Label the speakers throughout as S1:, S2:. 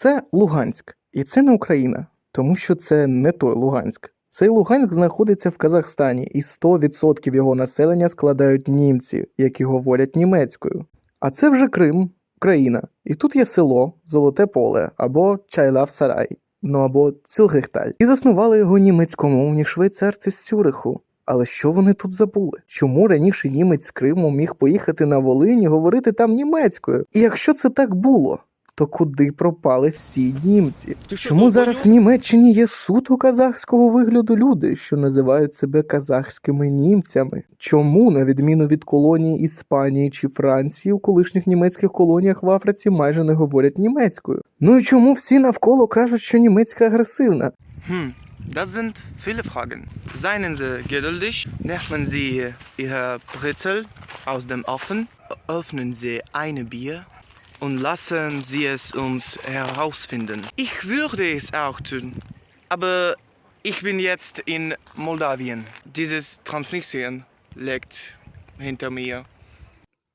S1: Це Луганськ, і це не Україна, тому що це не той Луганськ. Цей Луганськ знаходиться в Казахстані, і 100% його населення складають німці, які говорять німецькою. А це вже Крим, Україна. І тут є село Золоте Поле або Чайлав Сарай, ну або Цюрихталь. І заснували його німецькомовні швейцарці з Цюриху. Але що вони тут забули? Чому раніше німець з Криму міг поїхати на Волинь і говорити там німецькою? І якщо це так було, то куди пропали всі німці?
S2: Ти що,
S1: Чому зараз в? Німеччині є суто казахського вигляду люди, що називають себе казахськими німцями? Чому, на відміну від колоній Іспанії чи Франції, у колишніх німецьких колоніях в Африці майже не говорять німецькою? Ну і чому всі навколо кажуть, що німецька агресивна?
S2: Hm, das sind viele Fragen. Seien Sie geduldig, nehmen Sie Ihre Brezel aus dem Ofen, öffnen Sie eine Bier und lassen Sie es uns herausfinden. Ich würde es auch tun, aber ich bin jetzt in Moldawien. Dieses Transnistrien liegt hinter mir.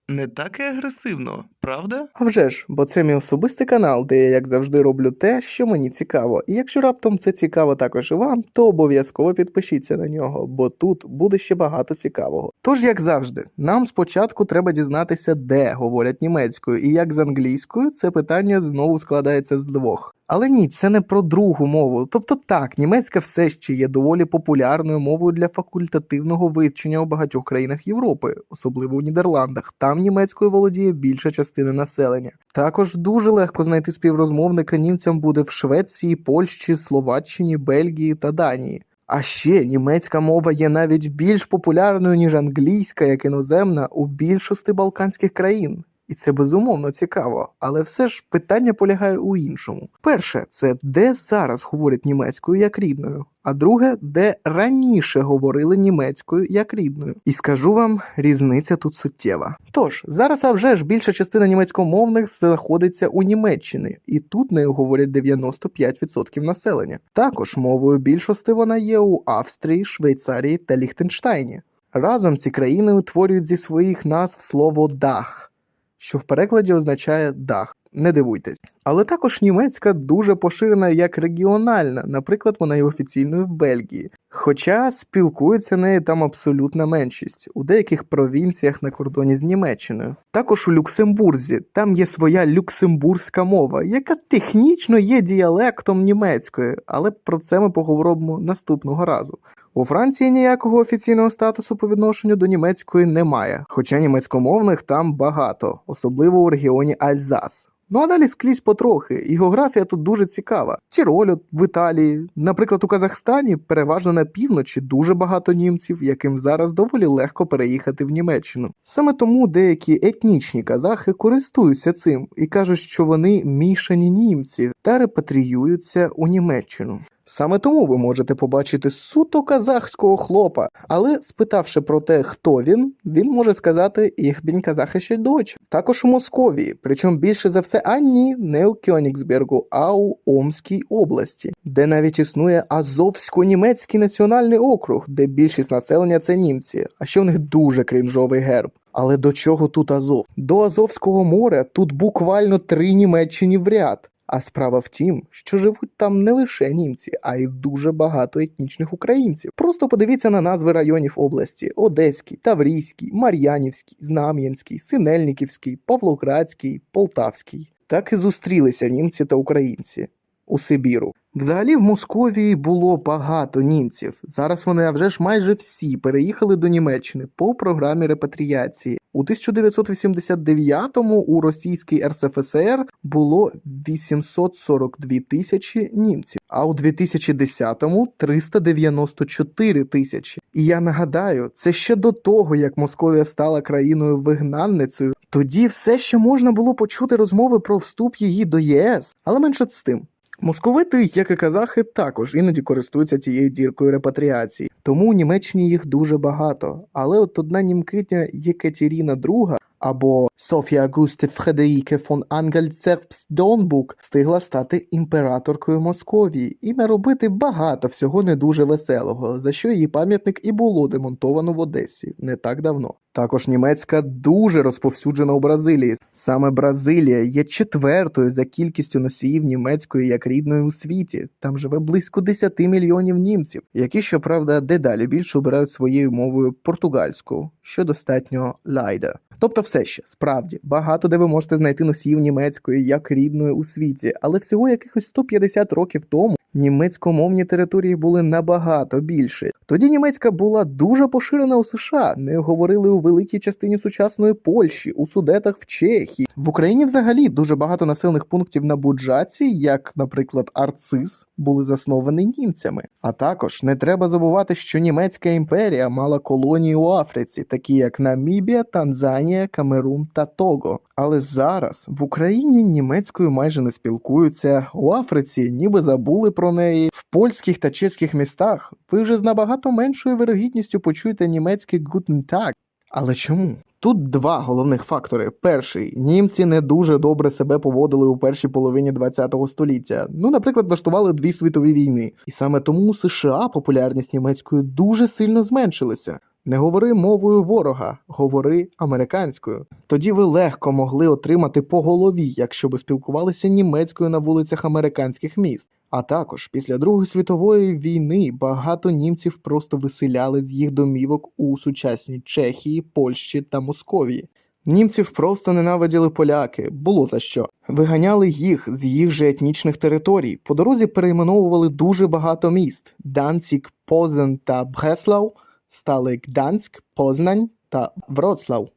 S2: Не так і агресивно, правда?
S1: А вже ж, бо це мій особистий канал, де я, як завжди, роблю те, що мені цікаво. І якщо раптом це цікаво також і вам, то обов'язково підпишіться на нього, бо тут буде ще багато цікавого. Тож, як завжди, нам спочатку треба дізнатися, де говорять німецькою, і як з англійською це питання знову складається з двох. Але ні, це не про другу мову. Тобто так, німецька все ще є доволі популярною мовою для факультативного вивчення у багатьох країнах Європи, особливо у Нідерландах. Там німецькою володіє більша частина населення. Також дуже легко знайти співрозмовника німцям буде в Швеції, Польщі, Словаччині, Бельгії та Данії. А ще німецька мова є навіть більш популярною, ніж англійська, як іноземна, у більшості балканських країн. І це безумовно цікаво, але все ж питання полягає у іншому. Перше, це де зараз говорять німецькою як рідною, а друге, де раніше говорили німецькою як рідною. І скажу вам, різниця тут суттєва. Тож зараз, а вже ж більша частина німецькомовних знаходиться у Німеччині, і тут нею говорять 95% населення. Також мовою більшості вона є у Австрії, Швейцарії та Ліхтенштайні. Разом ці країни утворюють зі своїх назв слово дах що в перекладі означає дах. Не дивуйтесь. Але також німецька дуже поширена як регіональна, наприклад, вона є офіційною в Бельгії. Хоча спілкується нею там абсолютна меншість у деяких провінціях на кордоні з Німеччиною. Також у Люксембурзі там є своя люксембурзька мова, яка технічно є діалектом німецької, але про це ми поговоримо наступного разу. У Франції ніякого офіційного статусу по відношенню до німецької немає, хоча німецькомовних там багато, особливо у регіоні Альзас. Ну а далі скрізь потрохи, і географія тут дуже цікава. Тіроль в Італії, наприклад, у Казахстані переважно на півночі дуже багато німців, яким зараз доволі легко переїхати в Німеччину. Саме тому деякі етнічні казахи користуються цим і кажуть, що вони мішані німці та репатріюються у Німеччину. Саме тому ви можете побачити суто казахського хлопа, але спитавши про те, хто він, він може сказати «Ich bin казахище Deutsch». Також у Московії, причому більше за все, а ні, не у Кьонігсбергу, а у Омській області, де навіть існує Азовсько-німецький національний округ, де більшість населення це німці, а ще в них дуже крінжовий герб. Але до чого тут Азов? До Азовського моря тут буквально три Німеччини в ряд. А справа в тім, що живуть там не лише німці, а й дуже багато етнічних українців. Просто подивіться на назви районів області: Одеський, Таврійський, Мар'янівський, Знам'янський, Синельниківський, Павлоградський, Полтавський. Так і зустрілися німці та українці у Сибіру. Взагалі в Московії було багато німців. Зараз вони а вже ж майже всі переїхали до Німеччини по програмі репатріації. У 1989-му у російській РСФСР було 842 тисячі німців, а у 2010-му 394 тисячі. І я нагадаю, це ще до того, як Московія стала країною вигнанницею. Тоді все ще можна було почути розмови про вступ її до єС, але менше з тим. Московити, як і казахи, також іноді користуються цією діркою репатріації, тому у Німеччині їх дуже багато. Але от одна німкитя Єкатеріна II або Софія Густе Фредеріке фон Ангельцерпс Донбук встигла стати імператоркою Московії і наробити багато всього не дуже веселого, за що її пам'ятник і було демонтовано в Одесі не так давно. Також німецька дуже розповсюджена у Бразилії. Саме Бразилія є четвертою за кількістю носіїв німецької як рідної у світі. Там живе близько 10 мільйонів німців, які, щоправда, дедалі більше обирають своєю мовою португальську, що достатньо лайда. Тобто, все ще справді багато де ви можете знайти носіїв німецької як рідної у світі, але всього якихось 150 років тому німецькомовні території були набагато більше. Тоді німецька була дуже поширена у США. Не говорили у великій частині сучасної Польщі, у судетах в Чехії. В Україні взагалі дуже багато населених пунктів на Буджаці, як, наприклад, Арцис, були засновані німцями. А також не треба забувати, що німецька імперія мала колонії у Африці, такі як Намібія, Танзанія, Камерун та Того. Але зараз в Україні німецькою майже не спілкуються. У Африці ніби забули про неї. В польських та чеських містах ви вже з набагато меншою вирогідністю почуєте німецький «Guten Tag». Але чому? Тут два головних фактори. Перший німці не дуже добре себе поводили у першій половині ХХ століття. Ну, наприклад, влаштували дві світові війни. І саме тому у США популярність німецької дуже сильно зменшилася. Не говори мовою ворога, говори американською. Тоді ви легко могли отримати по голові, якщо би спілкувалися німецькою на вулицях американських міст. А також після Другої світової війни багато німців просто виселяли з їх домівок у сучасній Чехії, Польщі та Московії. Німців просто ненавиділи поляки, було за що. Виганяли їх з їх же етнічних територій. По дорозі перейменовували дуже багато міст: Данцік, Позен та Бреслав стали Гданськ, Познань та Вроцлав.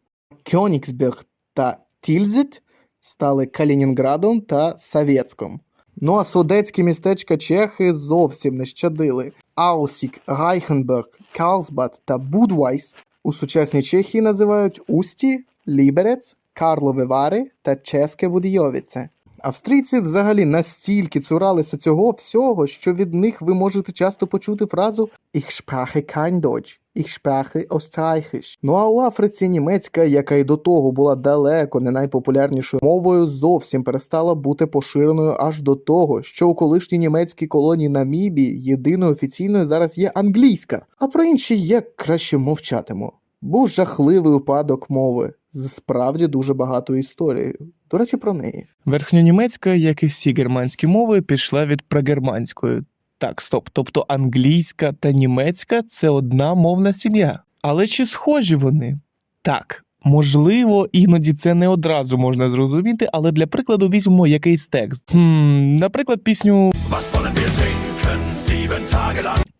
S1: Кьонігсберг та Тільзит стали Калінінградом та Савєцьком. Ну а судецькі містечка Чехи зовсім не щадили. Аусік, Райхенберг, Карлсбад та Будвайс у сучасній Чехії називають Усті, Ліберец, Карлове Вари та Чеське Будійовіце. Австрійці взагалі настільки цуралися цього всього, що від них ви можете часто почути фразу «Ich spreche kein Deutsch», «Ich spreche Österreichisch». Ну а у Африці німецька, яка й до того була далеко не найпопулярнішою мовою, зовсім перестала бути поширеною аж до того, що у колишній німецькій колонії Намібії єдиною офіційною зараз є англійська, а про інші я краще мовчатиму. Був жахливий упадок мови з справді дуже багатою історією. До речі, про неї.
S3: Верхньонімецька, як і всі германські мови, пішла від прагерманської. Так, стоп. Тобто англійська та німецька це одна мовна сім'я. Але чи схожі вони? Так. Можливо, іноді це не одразу можна зрозуміти, але для прикладу візьмемо якийсь текст. Хм, наприклад, пісню?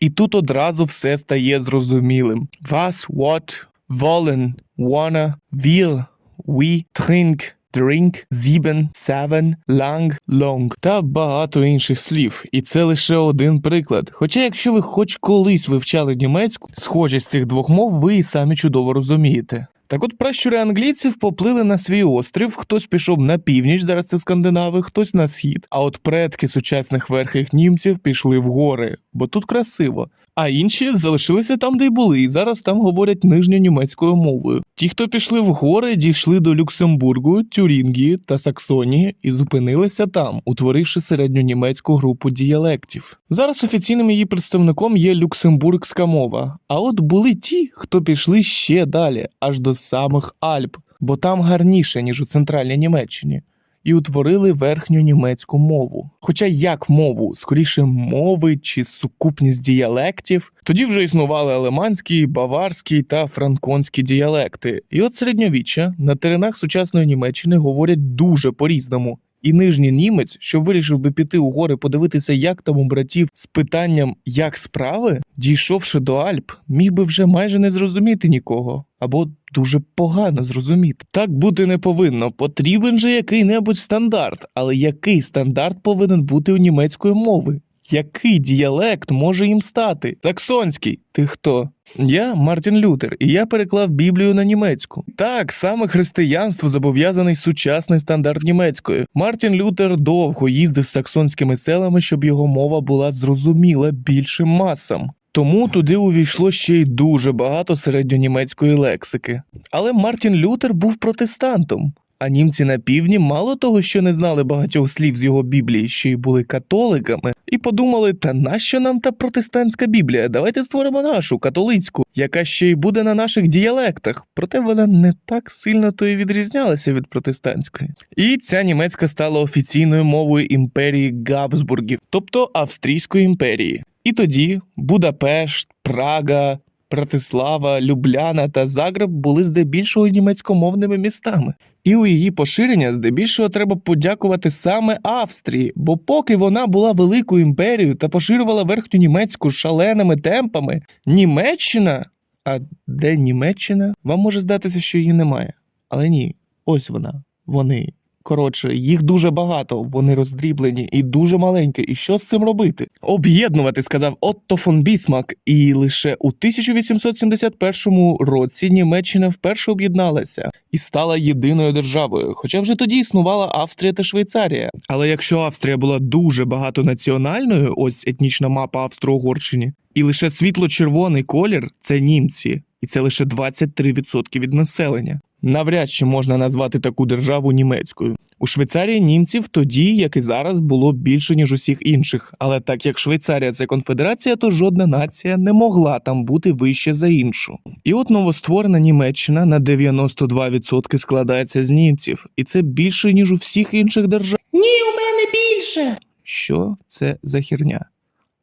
S3: І тут одразу все стає зрозумілим. Was, what, wollen, wanna, will, we, drink, drink, sieben, seven, lang, long та багато інших слів. І це лише один приклад. Хоча, якщо ви хоч колись вивчали німецьку, схожість цих двох мов ви і самі чудово розумієте. Так от пращури англійців поплили на свій острів, хтось пішов на північ, зараз це скандинави, хтось на схід. А от предки сучасних верхих німців пішли в гори, бо тут красиво. А інші залишилися там, де й були, і зараз там говорять нижньонімецькою мовою. Ті, хто пішли в гори, дійшли до Люксембургу, Тюрінгії та Саксонії і зупинилися там, утворивши середньонімецьку групу діалектів. Зараз офіційним її представником є люксембургська мова. А от були ті, хто пішли ще далі, аж до самих Альп, бо там гарніше, ніж у центральній Німеччині. І утворили верхню німецьку мову. Хоча як мову, скоріше мови чи сукупність діалектів, тоді вже існували алеманські, баварські та франконські діалекти. І от середньовіччя на теренах сучасної Німеччини говорять дуже по-різному. І нижній німець, що вирішив би піти у гори подивитися, як там у братів з питанням як справи, дійшовши до Альп, міг би вже майже не зрозуміти нікого або дуже погано зрозуміти. Так бути не повинно. Потрібен же який-небудь стандарт, але який стандарт повинен бути у німецької мови? Який діалект може їм стати? Саксонський. Ти хто? Я Мартін Лютер, і я переклав Біблію на німецьку. Так, саме християнство зобов'язаний сучасний стандарт німецької. Мартін Лютер довго їздив саксонськими селами, щоб його мова була зрозуміла більшим масам.
S1: Тому туди увійшло ще й дуже багато середньонімецької лексики. Але Мартін Лютер був протестантом. А німці на півдні мало того, що не знали багатьох слів з його Біблії, ще й були католиками, і подумали, та нащо нам та протестантська Біблія? Давайте створимо нашу католицьку, яка ще й буде на наших діалектах. Проте вона не так сильно то і відрізнялася від протестантської. І ця німецька стала офіційною мовою імперії Габсбургів, тобто Австрійської імперії. І тоді Будапешт, Прага, Братислава, Любляна та Загреб були здебільшого німецькомовними містами. І у її поширення здебільшого треба подякувати саме Австрії, бо поки вона була великою імперією та поширювала верхню німецьку шаленими темпами, Німеччина. А де Німеччина? Вам може здатися, що її немає. Але ні, ось вона. Вони. Коротше, їх дуже багато, вони роздріблені і дуже маленькі. І що з цим робити? Об'єднувати, сказав Отто фон Бісмак. І лише у 1871 році Німеччина вперше об'єдналася і стала єдиною державою. Хоча вже тоді існувала Австрія та Швейцарія. Але якщо Австрія була дуже багатонаціональною, ось етнічна мапа Австро-Угорщини, і лише світло-червоний колір це німці, і це лише 23% від населення. Навряд чи можна назвати таку державу німецькою. У Швейцарії німців тоді, як і зараз, було більше ніж усіх інших. Але так як Швейцарія це конфедерація, то жодна нація не могла там бути вище за іншу. І от новостворена Німеччина на 92% складається з німців, і це більше ніж у всіх інших держав. Ні, у мене більше. Що це за херня?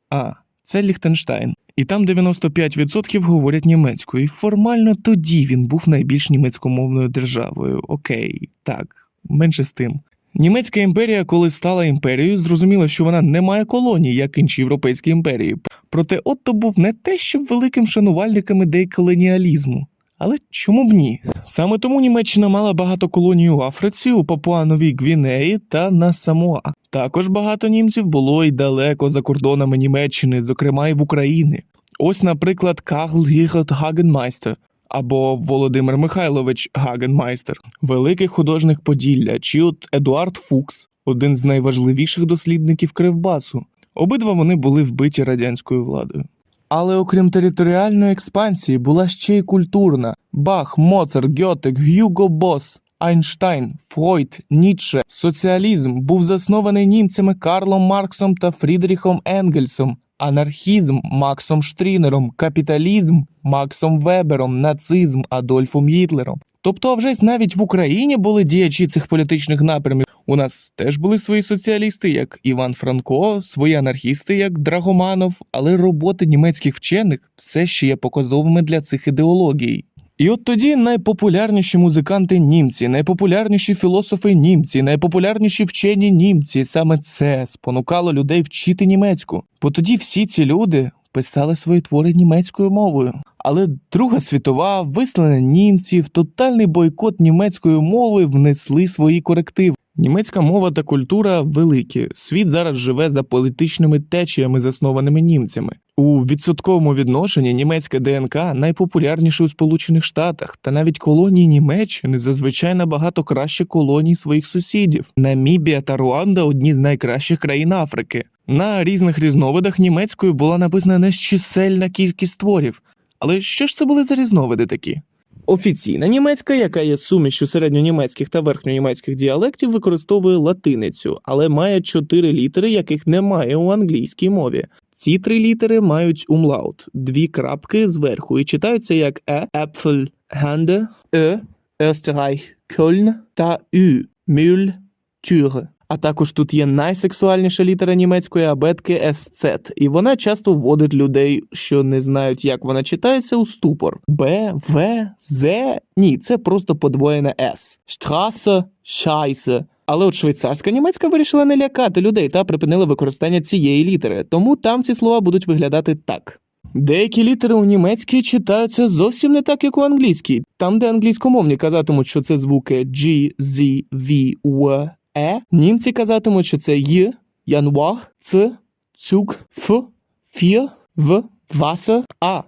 S1: А, це Ліхтенштайн. І там 95% говорять німецькою. І формально тоді він був найбільш німецькомовною державою. Окей, так, менше з тим. Німецька імперія, коли стала імперією, зрозуміла, що вона не має колоній, як інші європейські імперії. Проте Отто був не те, щоб великим шанувальником ідей колоніалізму. Але чому б ні? Саме тому Німеччина мала багато колоній у Африці, у Папуа-Новій Гвінеї та на Самоа. Також багато німців було й далеко за кордонами Німеччини, зокрема й в Україні. Ось, наприклад, Карл Гігот Гагенмайстер або Володимир Михайлович Гагенмайстер, великий художник Поділля, чи от Едуард Фукс, один з найважливіших дослідників Кривбасу. Обидва вони були вбиті радянською владою. Але окрім територіальної експансії, була ще й культурна: Бах, Моцарт, Гьотек, Гюго Бос, Айнштайн, Фройд, Ніцше. Соціалізм був заснований німцями Карлом Марксом та Фрідріхом Енгельсом. Анархізм Максом Штрінером, капіталізм Максом Вебером, нацизм Адольфом Гітлером. Тобто, вже навіть в Україні були діячі цих політичних напрямів. У нас теж були свої соціалісти, як Іван Франко, свої анархісти, як Драгоманов, але роботи німецьких вчених все ще є показовими для цих ідеологій. І от тоді найпопулярніші музиканти німці, найпопулярніші філософи німці, найпопулярніші вчені німці. Саме це спонукало людей вчити німецьку. Бо тоді всі ці люди писали свої твори німецькою мовою. Але Друга світова, вислання німців, тотальний бойкот німецької мови внесли свої корективи. Німецька мова та культура великі. Світ зараз живе за політичними течіями, заснованими німцями. У відсотковому відношенні німецька ДНК найпопулярніша у Сполучених Штатах, та навіть колонії Німеччини зазвичай набагато краще колоній своїх сусідів. Намібія та Руанда одні з найкращих країн Африки. На різних різновидах німецькою була написана незчисельна кількість творів. Але що ж це були за різновиди такі? Офіційна німецька, яка є сумішю середньонімецьких та верхньонімецьких діалектів, використовує латиницю, але має чотири літери, яких немає у англійській мові. Ці три літери мають умлаут, дві крапки зверху, і читаються як е, Apfel, Hände, Ö, Österreich, Köln та Ü, Müll, Türe. А також тут є найсексуальніша літера німецької абетки SZ, і вона часто вводить людей, що не знають, як вона читається, у ступор. Б, В, З. Ні, це просто подвоєне С. Штрасе, Scheiße. Але от швейцарська німецька вирішила не лякати людей та припинила використання цієї літери, тому там ці слова будуть виглядати так. Деякі літери у німецькій читаються зовсім не так, як у англійській. Там, де англійськомовні казатимуть, що це звуки G, Z, V, W, E, німці казатимуть, що це Й, Янвах, Ц, Цуг, Ф, Фір, В, Wasser, А.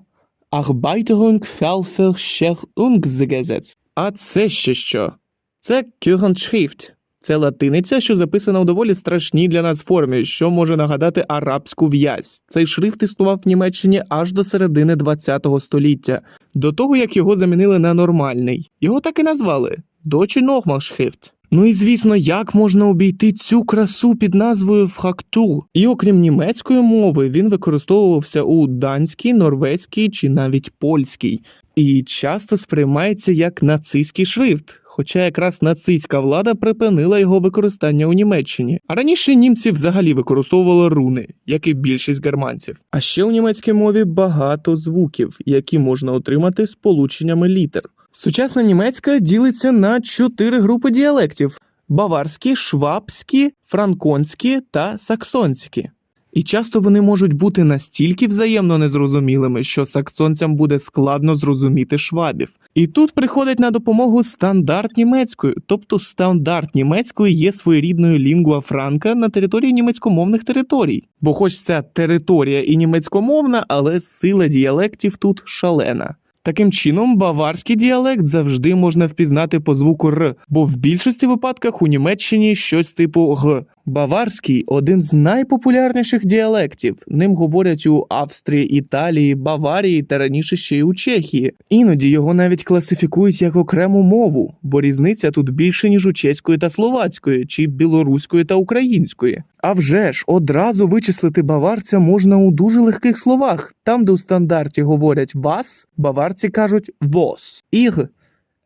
S1: Arbeitung, Ververschärungsgesetz. А це ще що? Це Küchenschrift. Це латиниця, що записана у доволі страшній для нас формі, що може нагадати арабську в'язь. Цей шрифт існував в Німеччині аж до середини ХХ століття, до того як його замінили на нормальний. Його так і назвали Deutsche Normalschrift. Ну і звісно, як можна обійти цю красу під назвою фрактур? І окрім німецької мови, він використовувався у данській, норвезькій чи навіть польській, і часто сприймається як нацистський шрифт. Хоча якраз нацистська влада припинила його використання у Німеччині. А раніше німці взагалі використовували руни, як і більшість германців. А ще у німецькій мові багато звуків, які можна отримати сполученнями літер. Сучасна німецька ділиться на чотири групи діалектів: баварські, швабські, франконські та саксонські. І часто вони можуть бути настільки взаємно незрозумілими, що саксонцям буде складно зрозуміти швабів. І тут приходить на допомогу стандарт німецької, тобто стандарт німецької є своєрідною лінгуа франка на території німецькомовних територій. Бо хоч ця територія і німецькомовна, але сила діалектів тут шалена. Таким чином, баварський діалект завжди можна впізнати по звуку Р, бо в більшості випадках у Німеччині щось типу Г. Баварський один з найпопулярніших діалектів. Ним говорять у Австрії, Італії, Баварії та раніше ще й у Чехії. Іноді його навіть класифікують як окрему мову, бо різниця тут більше ніж у чеської та словацької, чи білоруської та української. А вже ж одразу вичислити баварця можна у дуже легких словах. Там, де у стандарті говорять вас, баварці кажуть вос, іг,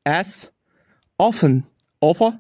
S1: ес, офен, офа,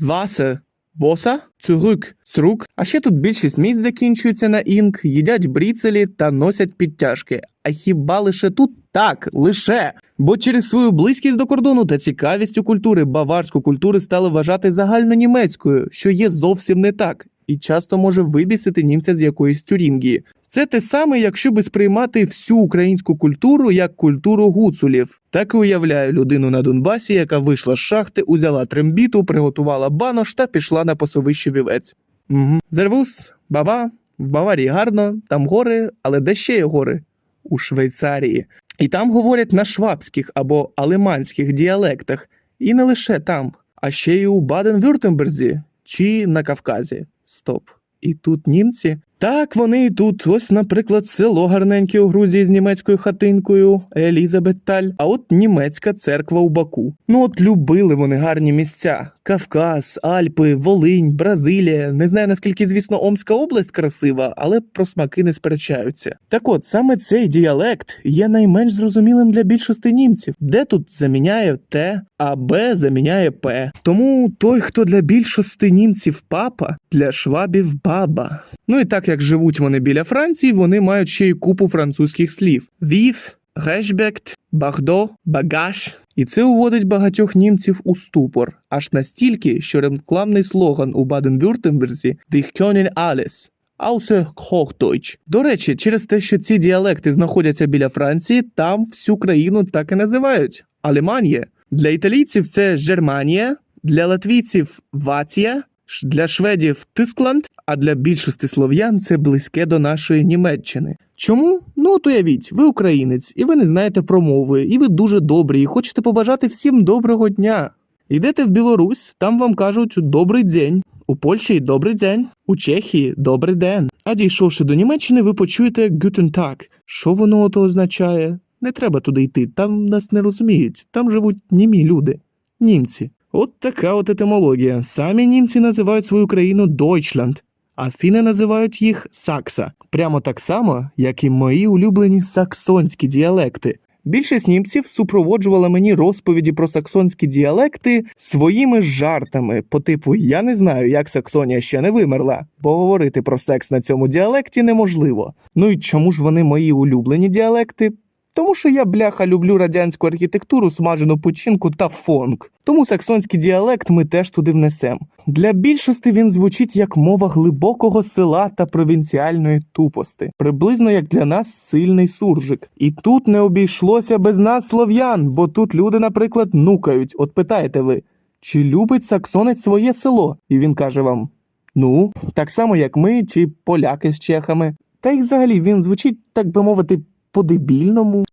S1: васе, воса, цюрюк, црук. А ще тут більшість місць закінчується на інк, їдять бріцелі та носять підтяжки. А хіба лише тут так, лише. Бо через свою близькість до кордону та цікавість у культури баварську культуру стали вважати загальнонімецькою, що є зовсім не так, і часто може вибісити німця з якоїсь тюрінгії. Це те саме, якщо би сприймати всю українську культуру як культуру гуцулів. Так і уявляю людину на Донбасі, яка вийшла з шахти, узяла трембіту, приготувала банош та пішла на пасовище вівець. Угу. Зервус, баба, в Баварії гарно, там гори, але де ще є гори? У Швейцарії. І там говорять на швабських або алеманських діалектах, і не лише там, а ще й у Баден-Вюртемберзі чи на Кавказі. Стоп. І тут німці? Так, вони і тут. Ось, наприклад, село гарненьке у Грузії з німецькою хатинкою Елізабетталь, а от німецька церква у Баку. Ну от любили вони гарні місця: Кавказ, Альпи, Волинь, Бразилія. Не знаю наскільки, звісно, Омська область красива, але про смаки не сперечаються. Так от саме цей діалект є найменш зрозумілим для більшості німців, де тут заміняє те, а Б заміняє П. Тому той, хто для більшості німців папа, для швабів баба. Ну і так як живуть вони біля Франції, вони мають ще й купу французьких слів: вів, гешбект, бахдо, багаж. І це уводить багатьох німців у ступор, аж настільки, що рекламний слоган у Баден-Вюртемберзі «Wir können alles». Außer Hochdeutsch. До речі, через те, що ці діалекти знаходяться біля Франції, там всю країну так і називають Алеманія. Для італійців це Жерманія, для латвійців Вація, для шведів Тискланд, а для більшості слов'ян це близьке до нашої Німеччини. Чому? Ну от уявіть, ви українець, і ви не знаєте про мови, і ви дуже добрі, і хочете побажати всім доброго дня. Йдете в Білорусь, там вам кажуть добрий день. У Польщі добрий день, у Чехії добрий день. А дійшовши до Німеччини, ви почуєте Guten Tag. Що воно ото означає? Не треба туди йти, там нас не розуміють, там живуть німі люди, німці. От така от етимологія. Самі німці називають свою країну Deutschland, а фіни називають їх Сакса. Прямо так само, як і мої улюблені саксонські діалекти. Більшість німців супроводжувала мені розповіді про саксонські діалекти своїми жартами, по типу Я не знаю, як Саксонія ще не вимерла, бо говорити про секс на цьому діалекті неможливо. Ну і чому ж вони мої улюблені діалекти? Тому що я, бляха, люблю радянську архітектуру, смажену печінку та фонк. Тому саксонський діалект ми теж туди внесем. Для більшості він звучить як мова глибокого села та провінціальної тупости, приблизно як для нас сильний суржик. І тут не обійшлося без нас слов'ян, бо тут люди, наприклад, нукають. От питаєте ви, чи любить саксонець своє село? І він каже вам: Ну, так само, як ми, чи поляки з чехами. Та й взагалі він звучить, так би мовити, по-дебільному.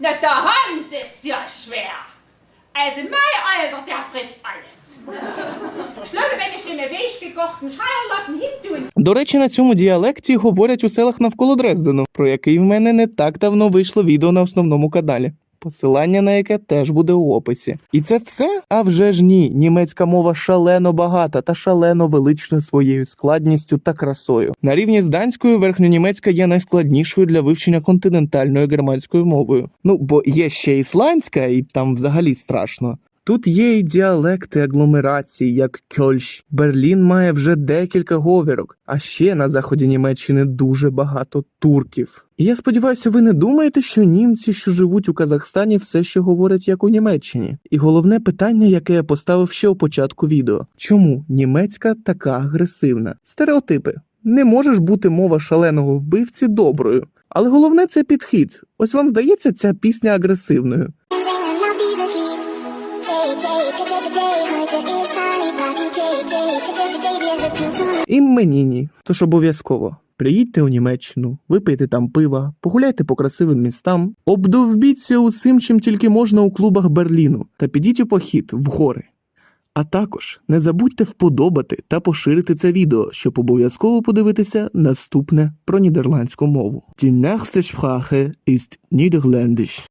S4: Не Hans schwer. Also, mein Albert, der frisst alles.
S1: До речі, на цьому діалекті говорять у селах навколо Дрездену, про який в мене не так давно вийшло відео на основному каналі. Посилання на яке теж буде у описі. І це все? А вже ж ні. Німецька мова шалено багата та шалено велична своєю складністю та красою. На рівні з данською верхньонімецька є найскладнішою для вивчення континентальною германською мовою. Ну бо є ще ісландська, і там взагалі страшно. Тут є і діалекти агломерації, як Кьольш. Берлін має вже декілька говірок, а ще на заході Німеччини дуже багато турків. І я сподіваюся, ви не думаєте, що німці, що живуть у Казахстані, все ще говорять як у Німеччині. І головне питання, яке я поставив ще у початку відео: чому німецька така агресивна? Стереотипи. Не можеш бути мова шаленого вбивці доброю. Але головне це підхід. Ось вам здається ця пісня агресивною. І мені ні. Тож обов'язково. Приїдьте у Німеччину, випийте там пива, погуляйте по красивим містам, обдовбіться усім, чим тільки можна у клубах Берліну, та підіть у похід в гори. А також не забудьте вподобати та поширити це відео, щоб обов'язково подивитися наступне про нідерландську мову. Die nächste Sprache ist Niederländisch.